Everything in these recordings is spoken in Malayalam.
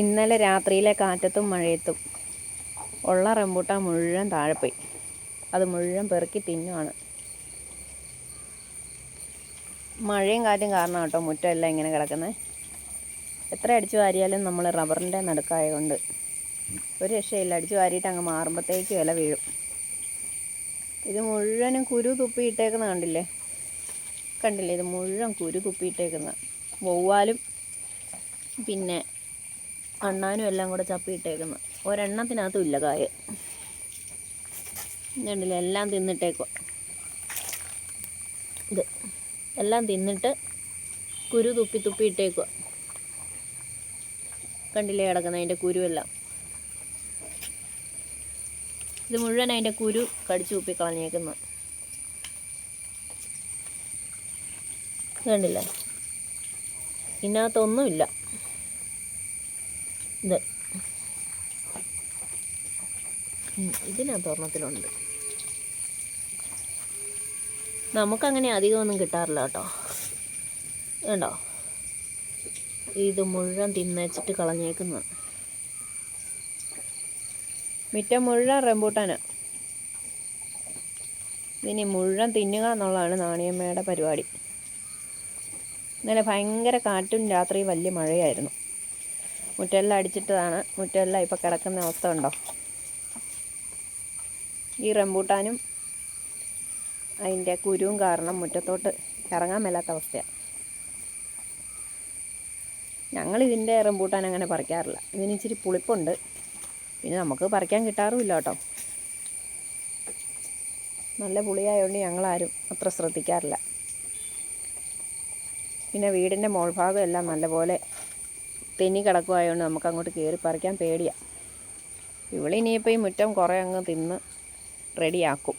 ഇന്നലെ രാത്രിയിലെ കാറ്റത്തും മഴയത്തും ഉള്ള റംബൂട്ടാൻ മുഴുവൻ താഴെപ്പോയി. പോയി അത് മുഴുവൻ പെറുക്കി തിന്നുവാണ്. മഴയും കാറ്റും കാരണം കേട്ടോ മുറ്റമെല്ലാം ഇങ്ങനെ കിടക്കുന്നത് എത്ര അടിച്ചു വാരിയാലും നമ്മൾ റബ്ബറിന്റെ നടുക്കായതുകൊണ്ട് ഒരു രക്ഷയില്ല. അടിച്ചു വാരിയിട്ട് അങ്ങ് മാറുമ്പോഴത്തേക്ക് ഇല വീഴും. ഇത് മുഴുവനും കുരു തുപ്പിയിട്ടേക്കുന്ന കണ്ടില്ലേ? കണ്ടില്ലേ? ഇത് മുഴുവൻ കുരു തുപ്പിയിട്ടേക്കുന്ന വവ്വാലും പിന്നെ അണ്ണാനും എല്ലാം കൂടെ ചപ്പിയിട്ടേക്കുന്നു. ഒരെണ്ണത്തിനകത്തും ഇല്ല കായ. കണ്ടില്ലേ എല്ലാം തിന്നിട്ടേക്കുക ഇത് എല്ലാം തിന്നിട്ട് കുരു തുപ്പി തുപ്പി ഇട്ടേക്കുക കണ്ടില്ലേ കിടക്കുന്ന അതിന്റെ കുരുവെല്ലാം? ഇത് മുഴുവൻ അതിന്റെ കുരു കടിച്ചു തുപ്പി കളഞ്ഞേക്കുന്നു. കണ്ടില്ലേ? ഇതിനകത്തൊന്നുമില്ല. ഇതിനകത്ത് ഒരെണ്ണത്തിലുണ്ട് നമുക്കങ്ങനെ അധികമൊന്നും കിട്ടാറില്ല കേട്ടോ. കണ്ടോ? ഇത് മുഴുവൻ തിന്നച്ചിട്ട് കളഞ്ഞേക്കുന്ന. മിറ്റം മുഴുവൻ റംബൂട്ടാന്. ഇതിനി മുഴുവൻ തിന്നുക എന്നുള്ളതാണ് നാണിയമ്മയുടെ പരിപാടി. ഇന്നലെ ഭയങ്കര കാറ്റും രാത്രി വലിയ മഴയായിരുന്നു. മുറ്റെല്ലാം അടിച്ചിട്ടതാണ്. മുറ്റെല്ലാം ഇപ്പോൾ കിടക്കുന്ന അവസ്ഥ ഉണ്ടോ ഈ റംബൂട്ടാനും അതിന്റെ കുരുവും കാരണം മുറ്റത്തോട്ട് ഇറങ്ങാൻ മേലാത്ത അവസ്ഥയാണ് ഞങ്ങൾ ഇതിന്റെ റംബൂട്ടാൻ അങ്ങനെ പറിക്കാറില്ല. ഇതിന് ഇച്ചിരി പുളിപ്പുണ്ട്. പിന്നെ നമുക്ക് പറിക്കാൻ കിട്ടാറുമില്ല കേട്ടോ. നല്ല പുളിയായതുകൊണ്ട് ഞങ്ങളാരും അത്ര ശ്രദ്ധിക്കാറില്ല. പിന്നെ വീടിന്റെ മോൾഭാഗം എല്ലാം നല്ലപോലെ തെന്നി കിടക്കുമായതുകൊണ്ട് നമുക്ക് അങ്ങോട്ട് കയറി പറിക്കാൻ പേടിയാണ് ഇനിയിപ്പോൾ ഈ മുറ്റം കുറേ അങ്ങ് തിന്ന് റെഡിയാക്കും.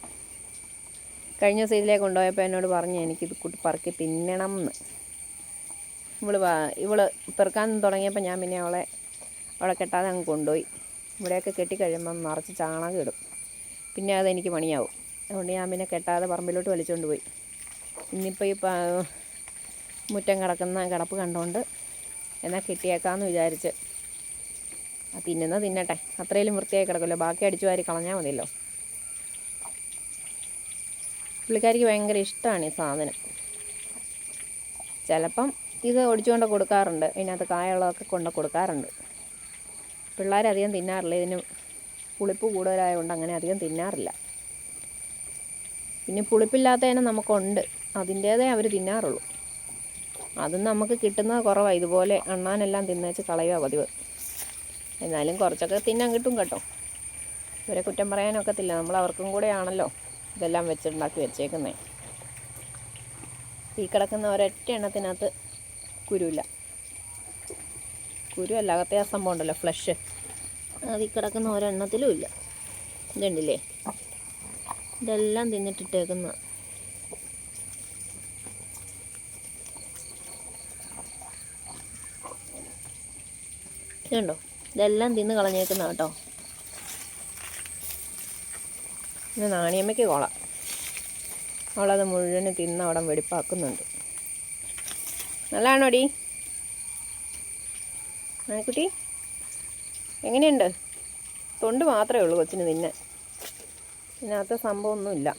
കഴിഞ്ഞ ദിവസം കൊണ്ടുപോയപ്പോൾ എന്നോട് പറഞ്ഞു എനിക്കിത് കൂട്ടി പറക്കി തിന്നണം എന്ന് ഇവൾ ഇവൾ പെറുക്കാൻ തുടങ്ങിയപ്പോൾ ഞാൻ പിന്നെ അവളെ അവളെ കെട്ടാതെ അങ്ങ് കൊണ്ടുപോയി. ഇവിടെയൊക്കെ കെട്ടിക്കഴിയുമ്പം നിറച്ച് ചാണകം ഇടും. പിന്നെ അതെനിക്ക് പണിയാവും. അതുകൊണ്ട് ഞാൻ പിന്നെ കെട്ടാതെ പറമ്പിലോട്ട് വലിച്ചുകൊണ്ട് പോയി. ഇന്നിപ്പോൾ ഈ മുറ്റം കിടക്കുന്ന കിടപ്പ് കണ്ടുകൊണ്ട് എന്നാൽ കിട്ടിയേക്കാമെന്ന് വിചാരിച്ച്. തിന്നുന്ന തിന്നട്ടെ. അത്രയിലും വൃത്തിയായി കിടക്കുമല്ലോ. ബാക്കി അടിച്ചു വാരി കളഞ്ഞാൽ മതിയല്ലോ. പുള്ളിക്കാരിക്ക് ഭയങ്കര ഇഷ്ടമാണ് ഈ സാധനം. ചിലപ്പം ഇത് ഒടിച്ചുകൊണ്ട് കൊടുക്കാറുണ്ട്. ഇതിനകത്ത് കായുള്ളതൊക്കെ കൊണ്ട് കൊടുക്കാറുണ്ട്. പിള്ളേരധികം തിന്നാറില്ല. ഇതിന് പുളിപ്പ് കൂടുതലായതുകൊണ്ട് അങ്ങനെ അധികം തിന്നാറില്ല. പിന്നെ പുളിപ്പില്ലാത്തതിനെ നമുക്കുണ്ട്. അതിന്റേതേ അവർ തിന്നാറുള്ളൂ. അതും നമുക്ക് കിട്ടുന്നത് കുറവാണ് ഇതുപോലെ അണ്ണാനെല്ലാം തിന്നേച്ച് കളയുക പതിവ്. എന്നാലും കുറച്ചൊക്കെ തിന്നാൻ കിട്ടും കേട്ടോ. ഇവരെ കുറ്റം പറയാനൊക്കത്തില്ല. നമ്മൾ അവർക്കും കൂടെ ആണല്ലോ ഇതെല്ലാം വെച്ചുണ്ടാക്കി വെച്ചേക്കുന്നത് ഈ കിടക്കുന്ന ഒരൊറ്റ എണ്ണത്തിനകത്ത് കുരുവില്ല. കുരു അല്ല അകത്തെ ആ സംഭവം ഉണ്ടല്ലോ ഫ്ലഷ് അത് ഈ കിടക്കുന്ന ഒരെണ്ണത്തിലും ഇല്ല. ഇതുണ്ടില്ലേ? ഇതെല്ലാം തിന്നിട്ടിട്ടേക്കുന്ന ഇതുണ്ടോ? ഇതെല്ലാം തിന്ന് കളഞ്ഞേക്കുന്ന കേട്ടോ. പിന്നെ നാണിയമ്മയ്ക്ക് കൊളാം അവളത് മുഴുവനും തിന്ന് അവിടെ വെടിപ്പാക്കുന്നുണ്ട്. നല്ലതാണോടി? ആക്കുട്ടി എങ്ങനെയുണ്ട്? തൊണ്ട് മാത്രമേ ഉള്ളൂ കൊച്ചിന് തിന്നെ ഇതിനകത്ത് സംഭവമൊന്നുമില്ല.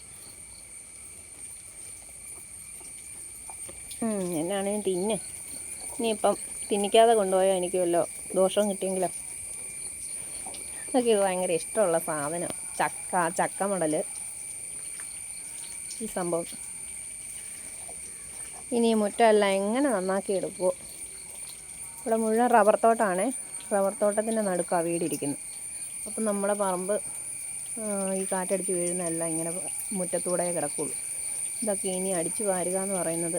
തിന്നെ തിന്ന്. ഇനിയിപ്പം തിന്നിക്കാതെ കൊണ്ടുപോയാൽ എനിക്ക് വല്ലോ ദോഷം കിട്ടിയെങ്കിലോ? അതൊക്കെ ഇത് ഭയങ്കര ഇഷ്ടമുള്ള സാധനം. ചക്ക ചക്ക മടൽ ഈ സംഭവം. ഇനി മുറ്റമെല്ലാം എങ്ങനെ നന്നാക്കി എടുക്കുമോ ഇവിടെ മുഴുവൻ റബ്ബർ തോട്ടമാണ് റബ്ബർ തോട്ടത്തിന്റെ നടുക്കാണ് വീടിരിക്കുന്നത് അപ്പം നമ്മുടെ പറമ്പ് ഈ കാറ്റടിച്ച് വീഴുന്നതെല്ലാം ഇങ്ങനെ മുറ്റത്തൂടെ കിടക്കുള്ളൂ. ഇതൊക്കെ ഇനി അടിച്ചു വാരുക എന്ന് പറയുന്നത്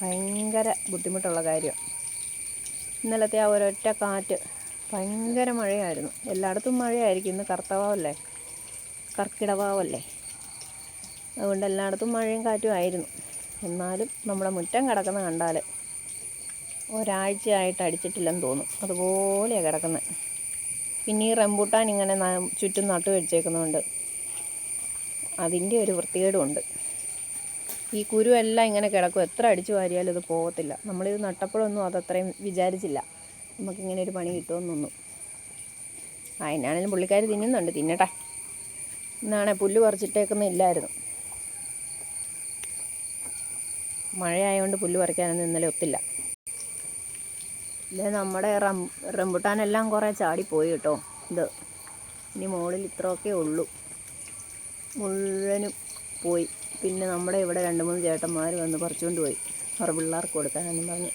ഭയങ്കര ബുദ്ധിമുട്ടുള്ള കാര്യമാണ്. ഇന്നലത്തെ ആ ഒരൊറ്റ കാറ്റ് ഭയങ്കര മഴയായിരുന്നു. എല്ലായിടത്തും മഴയായിരിക്കും. ഇന്ന് കർത്തവാവല്ലേ കർക്കിടവാവല്ലേ? അതുകൊണ്ട് എല്ലായിടത്തും മഴയും കാറ്റും ആയിരുന്നു. എന്നാലും നമ്മുടെ മുറ്റം കിടക്കുന്ന കണ്ടാൽ ഒരാഴ്ചയായിട്ട് അടിച്ചിട്ടില്ലെന്ന് തോന്നും. അതുപോലെയാണ് കിടക്കുന്നത്. പിന്നെ ഈ റംബൂട്ടാൻ ഇങ്ങനെ ചുറ്റും നട്ടു വെച്ചേക്കുന്നതുകൊണ്ട് അതിന്റെ ഒരു വൃത്തികേടുമുണ്ട് ഈ കുരുവെല്ലാം ഇങ്ങനെ കിടക്കും. എത്ര അടിച്ചു വാരിയാലും ഇത് പോകത്തില്ല. നമ്മളിത് നട്ടപ്പോഴൊന്നും അതത്രയും വിചാരിച്ചില്ല. നമുക്കിങ്ങനെ ഒരു പണി കിട്ടുമെന്നൊന്നും ആ എന്നാണേലും പുള്ളിക്കാർ തിന്നുന്നുണ്ട്. തിന്നട്ടെ. ഇന്നാണെ പുല്ല് പറിച്ചിട്ടേക്കൊന്നും ഇല്ലായിരുന്നു. മഴയായതുകൊണ്ട് പുല്ല് പറിക്കാനൊന്നും ഇന്നലെ ഒത്തില്ല. ഇല്ലേ നമ്മുടെ റം റംബുട്ടാനെല്ലാം കുറേ ചാടിപ്പോയി കേട്ടോ. ഇത് ഇനി മുകളിൽ ഇത്രയൊക്കെ ഉള്ളൂ. മുഴുവനും പോയി. പിന്നെ നമ്മുടെ ഇവിടെ രണ്ട് മൂന്ന് ചേട്ടന്മാർ വന്ന് പറിച്ചുകൊണ്ട് പോയി. അവരുടെ പിള്ളേർക്ക് കൊടുക്കാനെന്ന് പറഞ്ഞ്.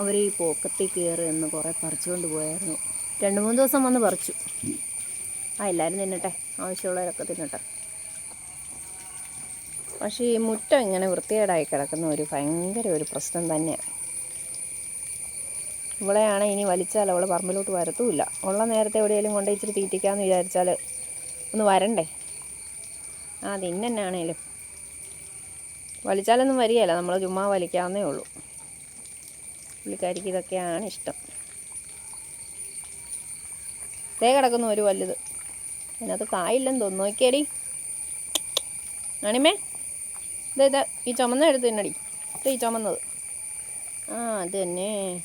അവർ ഈ പോക്കത്തിൽ കയറി എന്ന് കുറേ പറിച്ചുകൊണ്ട് പോയായിരുന്നു. രണ്ട് മൂന്ന് ദിവസം വന്ന് പറിച്ചു. ആ എല്ലാവരും തിന്നട്ടെ. ആവശ്യമുള്ളവരൊക്കെ തിന്നട്ടെ. പക്ഷേ ഈ മുറ്റം ഇങ്ങനെ വൃത്തികേടായി കിടക്കുന്ന ഒരു ഭയങ്കര ഒരു പ്രശ്നം തന്നെയാണ് ഇവളെയാണ് ഇനി വലിച്ചാൽ അവൾ പറമ്പിലോട്ട് വരത്തുമില്ല. ഉള്ള നേരത്തെ എവിടെയെങ്കിലും കൊണ്ട് തീറ്റിക്കാമെന്ന് വിചാരിച്ചാൽ ഒന്ന് വരണ്ടേ? ആ തിന്നെന്നാണേലും വലിച്ചാലൊന്നും വരികയില്ല. നമ്മൾ ചുമ്മാ വലിക്കാവുന്നേ ഉള്ളൂ. പുള്ളിക്കാരിക്ക് ഇതൊക്കെയാണ് ഇഷ്ടം. തേ കിടക്കുന്നു ഒരു വലുത്. അതിനകത്ത് കായില്ലെന്ന് തോന്നുന്നു. നോക്കിയടി. ആണിമേ ഇതാ ഇതാ ഈ ചുമന്ന എടുത്ത് തന്നെടി. ഇത് ഈ ചുമന്നത്. ആ അത് തന്നെ.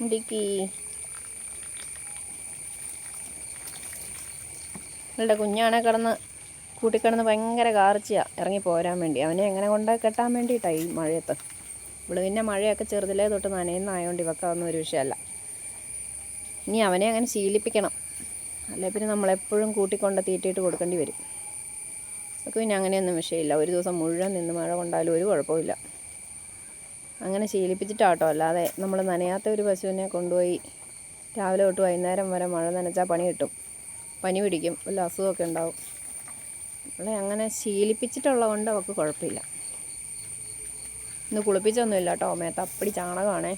മുടിക്ക്. ഇവളുടെ കുഞ്ഞാണെ കിടന്ന് കൂട്ടിക്കിടന്ന് ഭയങ്കര കാർച്ചയാണ് ഇറങ്ങി പോരാൻ വേണ്ടി. അവനെ എങ്ങനെ കൊണ്ട് കെട്ടാൻ വേണ്ടിയിട്ടാണ് ഈ മഴയത്ത്? ഇവിടെ പിന്നെ മഴയൊക്കെ ചെറുതിലേ തൊട്ട് നനയുന്നതായതുകൊണ്ട് ഇവക്ക ഒന്നും ഒരു വിഷയമല്ല. ഇനി അവനെ അങ്ങനെ ശീലിപ്പിക്കണം. അല്ലെ പിന്നെ നമ്മളെപ്പോഴും കൂട്ടിക്കൊണ്ട് തീറ്റിയിട്ട് കൊടുക്കേണ്ടി വരും. അതൊക്കെ പിന്നെ അങ്ങനെയൊന്നും വിഷയമില്ല. ഒരു ദിവസം മുഴുവൻ നിന്ന് മഴ കൊണ്ടാലും ഒരു കുഴപ്പമില്ല അങ്ങനെ ശീലിപ്പിച്ചിട്ടാട്ടോ. അല്ലാതെ നമ്മൾ നനയാത്ത ഒരു പശുവിനെ കൊണ്ടുപോയി രാവിലെ തൊട്ട് വൈകുന്നേരം വരെ മഴ നനച്ചാൽ പണി കിട്ടും. പനി പിടിക്കും വല്ല അസുഖമൊക്കെ ഉണ്ടാവും. അവളെ അങ്ങനെ ശീലിപ്പിച്ചിട്ടുള്ളത് കൊണ്ട് അവൾക്ക് കുഴപ്പമില്ല. ഇന്ന് കുളിപ്പിച്ചൊന്നുമില്ല കേട്ടോ മേത്ത അപ്പടി ചാണകമാണേ.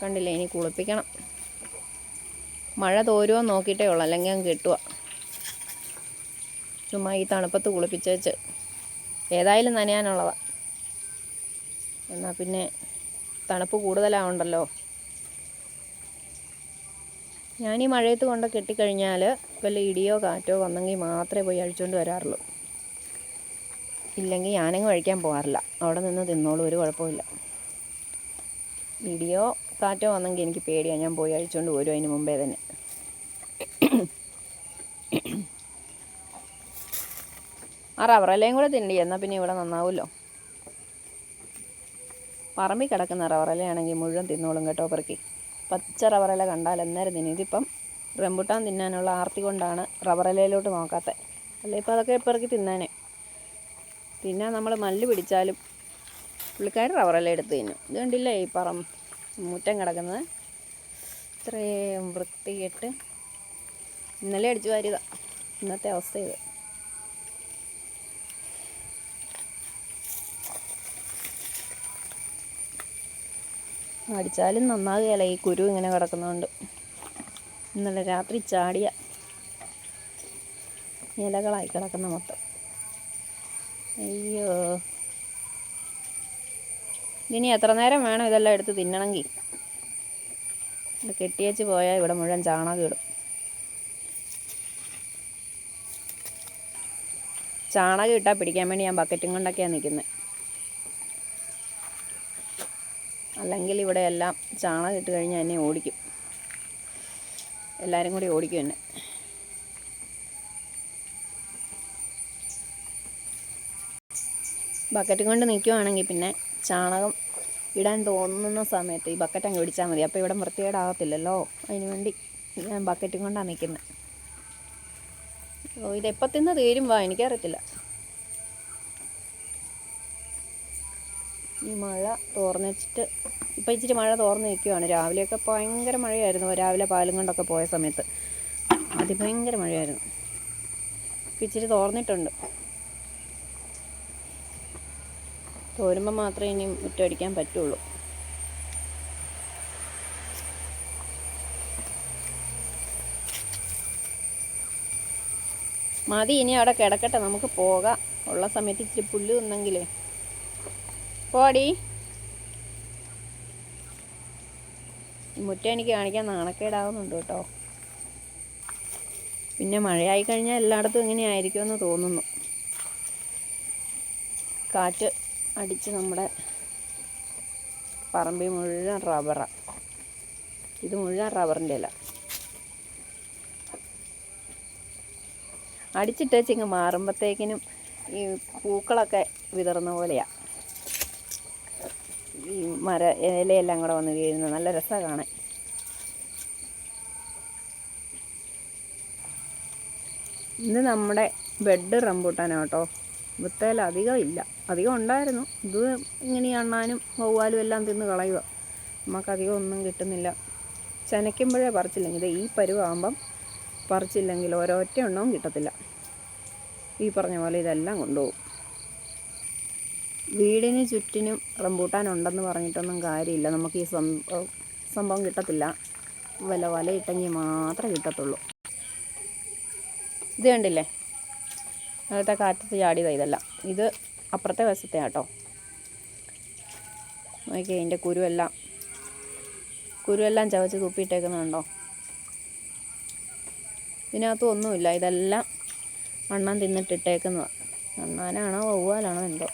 കണ്ടില്ലേ ഇനി കുളിപ്പിക്കണം. മഴ തോരുമോ നോക്കിയിട്ടേ ഉള്ളൂ അല്ലെങ്കിൽ അങ്ങ് കിട്ടുക ചുമ്മാ ഈ തണുപ്പത്ത് കുളിപ്പിച്ചേച്ച് ഏതായാലും നനയാനുള്ളതാണ് എന്നാൽ പിന്നെ തണുപ്പ് കൂടുതലാവുണ്ടല്ലോ. ഞാൻ ഈ മഴയത്ത് കൊണ്ട് കെട്ടിക്കഴിഞ്ഞാൽ വല്ല ഇടിയോ കാറ്റോ വന്നെങ്കിൽ മാത്രമേ പോയി അഴിച്ചുകൊണ്ട് വരാറുള്ളൂ. ഇല്ലെങ്കിൽ ഞാനങ്ങ് കഴിക്കാൻ പോകാറില്ല അവിടെ നിന്ന് തിന്നോളൂ ഒരു കുഴപ്പമില്ല ഇടിയോ കാറ്റോ വന്നെങ്കിൽ എനിക്ക് പേടിയാണ് ഞാൻ പോയി അഴിച്ചുകൊണ്ട് പോരും അതിന് മുമ്പേ തന്നെ. ആ റവറലയും കൂടെ തിണ്ടി എന്നാൽ പിന്നെ ഇവിടെ നന്നാവുമല്ലോ പറമ്പിൽ കിടക്കുന്ന റവറലയാണെങ്കിൽ മുഴുവൻ തിന്നോളും കേട്ടോ പെറുക്കി. പച്ച റവറല കണ്ടാൽ അന്നേരം തിന്നും ഇതിപ്പം റംബുട്ടാൻ തിന്നാനുള്ള ആർത്തി കൊണ്ടാണ് റവറലയിലോട്ട് നോക്കാത്തത് അല്ലെ ഇപ്പോൾ അതൊക്കെ ഇപ്പറക്കി തിന്നാനേ. പിന്നെ നമ്മൾ മല്ല് പിടിച്ചാലും പുള്ളിക്കാർ റവറല എടുത്ത് തിന്നും. ഇത് കണ്ടില്ലേ ഈ പറം മുറ്റം കിടക്കുന്നത്? ഇത്രയും വൃത്തികെട്ട് ഇന്നലെ അടിച്ചു വാരിയതാണ് ഇന്നത്തെ അവസ്ഥ ഇത്. അടിച്ചാലും നന്നാകുകയല്ല. ഈ കുരു ഇങ്ങനെ കിടക്കുന്നതുകൊണ്ട് ഇന്നലെ രാത്രി ചാടിയ ഇലകളായി കിടക്കുന്ന മൊത്തം. അയ്യോ. ഇനി എത്ര നേരം വേണം ഇതെല്ലാം എടുത്ത് തിന്നണമെങ്കിൽ? ഇത് കെട്ടിയേച്ച് പോയാൽ ഇവിടെ മുഴുവൻ ചാണകം ഇടും. ചാണകം ഇട്ടാൽ പിടിക്കാൻ വേണ്ടി ഞാൻ ബക്കറ്റും കൊണ്ടൊക്കെയാണ് നിൽക്കുന്നത് അല്ലെങ്കിൽ ഇവിടെ എല്ലാം ചാണകം ഇട്ട് കഴിഞ്ഞാൽ എന്നെ ഓടിക്കും. എല്ലാവരും കൂടി ഓടിക്കും എന്നെ. ബക്കറ്റ് കൊണ്ട് നിൽക്കുവാണെങ്കിൽ പിന്നെ ചാണകം ഇടാൻ തോന്നുന്ന സമയത്ത് ഈ ബക്കറ്റ് അങ്ങ് പിടിച്ചാൽ മതി. അപ്പോൾ ഇവിടെ വൃത്തികേടാകത്തില്ലല്ലോ അതിന് വേണ്ടി ഞാൻ ബക്കറ്റും കൊണ്ടാണ് നിൽക്കുന്നത് ഓ ഇതെപ്പോൾ തിന്ന് തീരും വാ എനിക്കറിയത്തില്ല. മഴ തോർന്നിട്ട് ഇപ്പം ഇച്ചിരി മഴ തോർന്ന് നിൽക്കുവാണ്. രാവിലെയൊക്കെ ഭയങ്കര മഴയായിരുന്നു. രാവിലെ പാലും കൊണ്ടൊക്കെ പോയ സമയത്ത്. അതിഭയങ്കര മഴയായിരുന്നു. ഇപ്പം ഇച്ചിരി തോർന്നിട്ടുണ്ട്. തോരുമ്പോൾ മാത്രമേ ഇനി മുറ്റടിക്കാൻ പറ്റുള്ളൂ. മതി ഇനി അവിടെ കിടക്കട്ടെ. നമുക്ക് പോകാം. ഉള്ള സമയത്ത് ഇച്ചിരി പുല്ല് തിന്നെങ്കിലേ. പോടി. മുറ്റം എനിക്ക് കാണിക്കാൻ നാണക്കേടാവുന്നുണ്ട് കേട്ടോ. പിന്നെ മഴയായി കഴിഞ്ഞാൽ എല്ലായിടത്തും ഇങ്ങനെ ആയിരിക്കുമെന്ന് തോന്നുന്നു. കാറ്റ് അടിച്ച് നമ്മുടെ പറമ്പിൽ മുഴുവൻ റബ്ബറാണ് ഇത് മുഴുവൻ റബ്ബറിന്റെ അല്ല അടിച്ചിട്ടേച്ചിങ്ങ് മാറുമ്പോഴത്തേക്കിനും ഈ പൂക്കളൊക്കെ വിതറുന്ന പോലെയാണ് ഈ മര ഇലയെല്ലാം കൂടെ വന്ന് വീഴുന്നത് നല്ല രസമാണ് കാണാൻ. ഇത് നമ്മുടെ ബെഡ് റംബൂട്ടാനാണ് കേട്ടോ. വിത്തേൽ അധികം ഇല്ല. അധികം ഉണ്ടായിരുന്നു. ഇത് ഇങ്ങനെ അണ്ണാനും വവ്വാലും എല്ലാം തിന്ന് കളയുക. നമുക്കധികം ഒന്നും കിട്ടുന്നില്ല. ചനയ്ക്കുമ്പോഴേ പറിച്ചില്ലെങ്കിൽ. ഈ പരുവാകുമ്പം പറിച്ചില്ലെങ്കിൽ ഒരൊറ്റ എണ്ണവും കിട്ടത്തില്ല. ഈ പറഞ്ഞ പോലെ ഇതെല്ലാം കൊണ്ടുപോകും. വീടിന് ചുറ്റിനും റംബൂട്ടാൻ ഉണ്ടെന്ന് പറഞ്ഞിട്ടൊന്നും കാര്യമില്ല. നമുക്ക് ഈ സംഭവം കിട്ടത്തില്ല. കിട്ടത്തില്ല വല വലയിട്ടെങ്കിൽ മാത്രമേ കിട്ടത്തുള്ളൂ. ഇത് കണ്ടില്ലേ? നേരത്തെ കാറ്റത്ത് ചാടി ഇതല്ല. ഇത് അപ്പുറത്തെ വശത്തെ കേട്ടോ നോക്കിയേ അതിന്റെ കുരുവെല്ലാം കുരുവെല്ലാം ചവച്ച് തുപ്പിയിട്ടേക്കുന്നുണ്ടോ ഇതിനകത്തും ഒന്നുമില്ല. ഇതെല്ലാം അണ്ണാൻ തിന്നിട്ടിട്ടേക്കുന്നതാണ് അണ്ണാനാണോ വവ്വാലാണോ എന്തോ.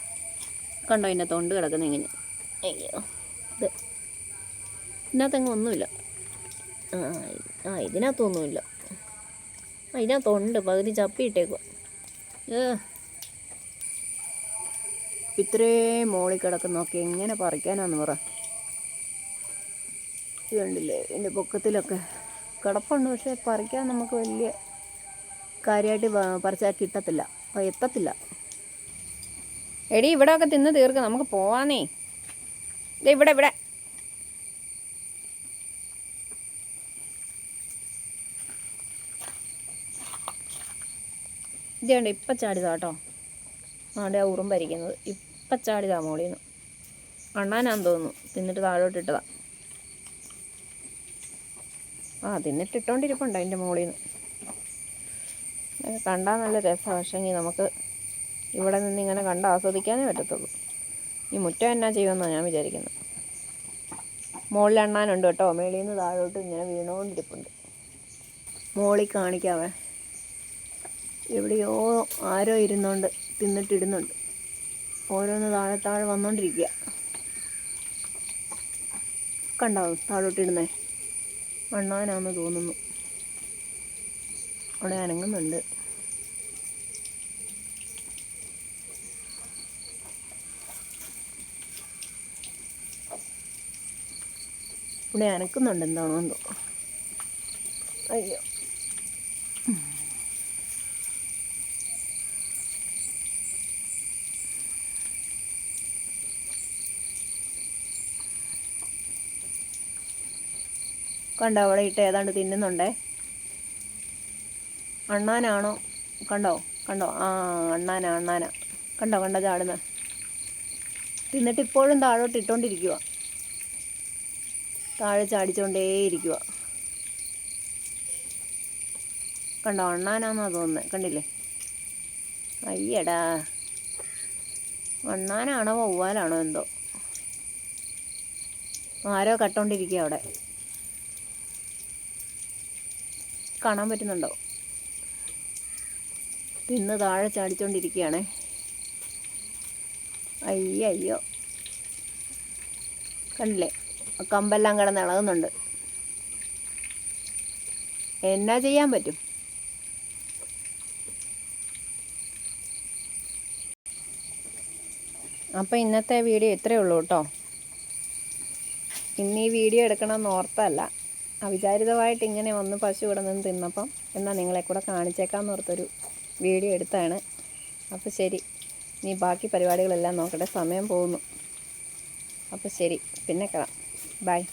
കണ്ടോ ഇതിന്റെ തൊണ്ട് കിടക്കുന്ന ഇങ്ങനെ. അയ്യോ. ഇത്. ഇതിനകത്തെങ്ങും ഒന്നുമില്ല. ആ ഇതിനകത്തൊന്നുമില്ല. ആ ഇതിനകത്തുണ്ട് പകുതി ചപ്പിയിട്ടേക്കുക ഏ. ഇത്രയും മോളിൽ കിടക്കുന്നൊക്കെ എങ്ങനെ പറിക്കാനാന്ന് പറ. ഇത് കണ്ടില്ലേ ഇതിന്റെ പൊക്കത്തിലൊക്കെ കിടപ്പുണ്ട് പക്ഷേ പറിക്കാൻ നമുക്ക് വലിയ കാര്യമായിട്ട് പറിച്ചാൽ കിട്ടത്തില്ല. അപ്പോൾ എത്തത്തില്ല. എടി ഇവിടെ ഒക്കെ തിന്ന് തീർക്ക് നമുക്ക് പോവാന്നേ. ദേ ഇവിടെ ഇവിടെ. ഇതുണ്ട് ഇപ്പം ചാടിതാ കേട്ടോ. ആടെ ആ ഉറുമ്പരിക്കുന്നത്. ഇപ്പം ചാടിതാ മോളിൽ നിന്ന് അണ്ണാനാന്ന് തോന്നുന്നു. തിന്നിട്ട് താഴോട്ട് ഇട്ടതാ. ആ തിന്നിട്ട് ഇട്ടോണ്ടിരിപ്പുണ്ട് അതിന്റെ മോളിന്ന്. കണ്ടാൽ നല്ല രസമാണ് പക്ഷേങ്കിൽ നമുക്ക് ഇവിടെ നിന്ന് ഇങ്ങനെ കണ്ട് ആസ്വദിക്കാനേ പറ്റത്തുള്ളൂ. ഈ മുറ്റം എന്നാ ചെയ്യുമെന്നാണ് ഞാൻ വിചാരിക്കുന്നത് മുകളിൽ എണ്ണാനുണ്ട് കേട്ടോ. മേളിൽ നിന്ന് താഴോട്ട് ഇങ്ങനെ വീണുകൊണ്ടിരിപ്പുണ്ട് മോളി കാണിക്കാവേ. എവിടെയോ ആരോ ഇരുന്നുകൊണ്ട് തിന്നിട്ടിടുന്നുണ്ട്. ഓരോന്ന് താഴെ താഴെ വന്നുകൊണ്ടിരിക്കുക കണ്ടാവും താഴോട്ടിടുന്നേ? അണ്ണാനാന്ന് തോന്നുന്നു. അവിടെ അനങ്ങുന്നുണ്ട്. ഇവിടെ അനക്കുന്നുണ്ട് എന്താണോ എന്തോ അയ്യോ. കണ്ടോ അവിടെ ഇട്ട് ഏതാണ്ട് തിന്നുന്നുണ്ടേ? അണ്ണാനാണോ? കണ്ടോ? കണ്ടോ? ആ അണ്ണാനാ അണ്ണാനാ. കണ്ടോ കണ്ടോ ചാടുന്ന. തിന്നിട്ട് ഇപ്പോഴും താഴോട്ട് ഇട്ടോണ്ടിരിക്കുക താഴെ ചാടിച്ചോണ്ടേയിരിക്കുക കണ്ടോ അണ്ണാനാന്നാ തോന്നുന്നത് കണ്ടില്ലേ? അയ്യടാ. അണ്ണാനാണോ വവ്വാലാണോ എന്തോ? ആരോ കട്ടോണ്ടിരിക്കുക അവിടെ. കാണാൻ പറ്റുന്നുണ്ടോ? തിന്ന് താഴെ ചാടിച്ചോണ്ടിരിക്കുകയാണേ അയ്യോ അയ്യോ കണ്ടില്ലേ? കമ്പെല്ലാം കിടന്ന് ഇളകുന്നുണ്ട്. എന്നാ ചെയ്യാൻ പറ്റും? അപ്പോൾ ഇന്നത്തെ വീഡിയോ ഇത്രയേ ഉള്ളൂ കേട്ടോ. ഇന്ന് ഈ വീഡിയോ എടുക്കണമെന്ന് ഓർത്തല്ല അവിചാരിതമായിട്ട് ഇങ്ങനെ വന്ന് പശു ഇവിടെ നിന്ന് തിന്നപ്പം എന്നാൽ നിങ്ങളെ കൂടെ കാണിച്ചേക്കാമെന്ന് ഓർത്തൊരു വീഡിയോ എടുത്താണ് അപ്പോൾ ശരി. നീ ബാക്കി പരിപാടികളെല്ലാം നോക്കട്ടെ. സമയം പോകുന്നു. അപ്പോൾ ശരി. പിന്നെ കാണാം Bye.